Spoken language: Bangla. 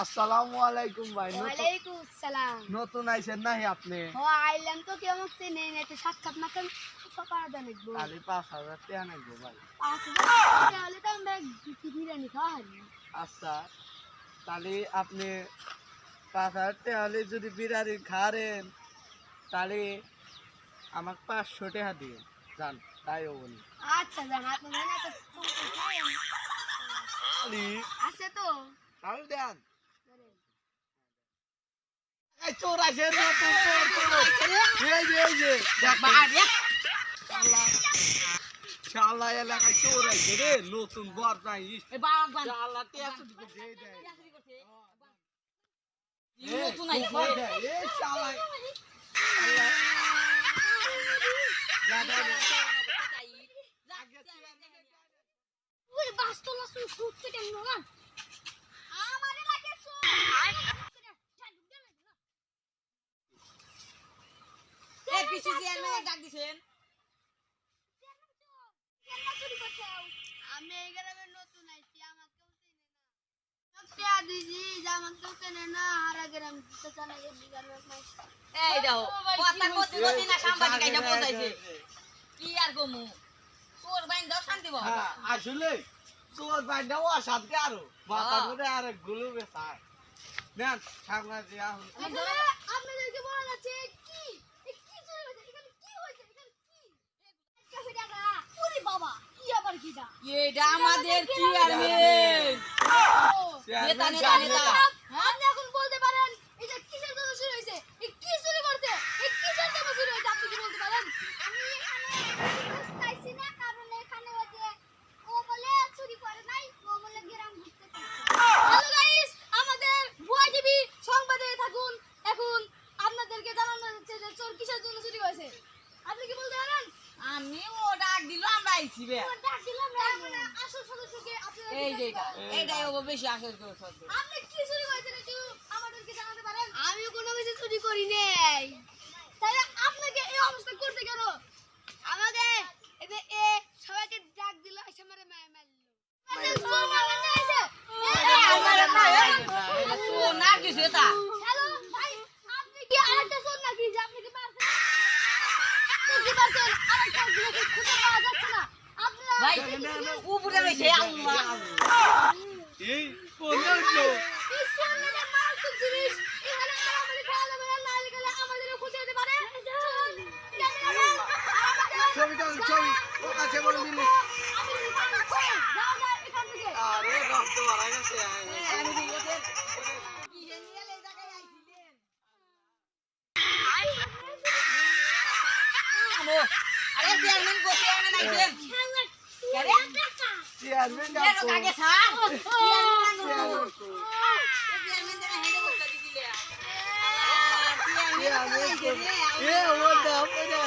আসসালামু আলাইকুম ভাই ওয়ালাইকুম আসসালাম নতুন আইছেন নাহি আপনি? ও আইলাম তো কেউ আমাকে চেনে না সাক্ষাৎ জানাব খালি পাঁচ হাজার টাকা নেব ভাই। পাঁচ হাজার হলে তো আমরা বিরিয়ানি খাওয়া আচ্ছা তাহলে আপনি পাঁচ হাজার টাকা হলে যদি বিরিয়ানি খারেন তাহলে আমাকে পাঁচশো টাকা দিয়ে যান তাই ও বলি আচ্ছা জান আপনার না তো তাহলে আছে তো। তাহলে দেন। চোর আছে শালা এলাকায় চোর আছে রে নতুন বর নাই। শালা টেস্ট দেয় নতুন আইছে এই শালা। শালা যা যা যা। ওই বাস্তলা সু সুট কেটে আমি এই গ্রামে নতুন আইছি আমাকেও চেনে না। টাকা দিছি যে আমাকেও চেনে না হারা গ্রাম দিতে চালা এই গ্রামের এই দাও কথা কত কত না সাংবাদিক আইসা পৌঁছাইছে। কি আর কমু? তোর বাইন দাও শান্তি বাবা হ্যাঁ, আসলে চোর বাইন্ডাও অশান্তি আরও। মাথা ধরে আরগুলো বেসায় নেন সামনে দিয়া হন আপনাদেরকে বলা যাচ্ছে কি চুরি হয়েছে এখানে কি হয়েছে এখানে কি এক কাছে টাকা ওরে বাবা কি আবার কিটা এটা আমাদের চেয়ারম্যান নেতা নেতা নেতা। আপনি এখন বলতে পারেন এটা কিসের জন্য চুরি হয়েছে? এ কি চুরি করতে এ কিসের জন্য চুরি হয়েছে? আপনি কি বলতে পারেন? আমি এখানে পাইছি না কারণ এখানে ওই যে ও বলে চুরি করে নাই ও বলে গ্রাম ঘুরতে হ্যালো গাইস আমাদের ভুয়া টিভি সংবাদে থাকুন। এখন আপনাদেরকে জানানো হচ্ছে যে চোর কিসের জন্য চুরি হয়েছে আপনি কি বলতে পারেন? আমি আমরা আইছি বে ডাক দিলাম না আসল সদস্যকে আপনারা এই যে এটা। এইটাই ও বেশি আসল আপনি কি চুরি করেছেন একটু আমাদেরকে জানাতে পারেন? আমি কোনো কিছু চুরি করি নাই। তাহলে আপনাকে এই অবস্থা করতে কেন? আমাকে এতে এ সবাইকে ডাক দিল এসে মারে মায় মারলো। না কিছু এটা। আপনি কি আরেকটা চোর নাকি যে আপনি কি পারছেন আপনি কি পারছেন খুঁজে পাওয়া যাচ্ছে না? ভাই উপরে রয়েছে আল্লাহ। এই কোন ছবি তো ছবি। ও কাছে বলে দিলি। আরে রক্ত মারা গেছে আরে চেয়ারম্যান চেয়ারম্যান আইছেন আরে চেয়ারম্যান কেন কাকে স্যার চেয়ারম্যান চেয়ারম্যান দেনা হেডে বসতে চেয়ারম্যান এ ও দাও পড়ে আছে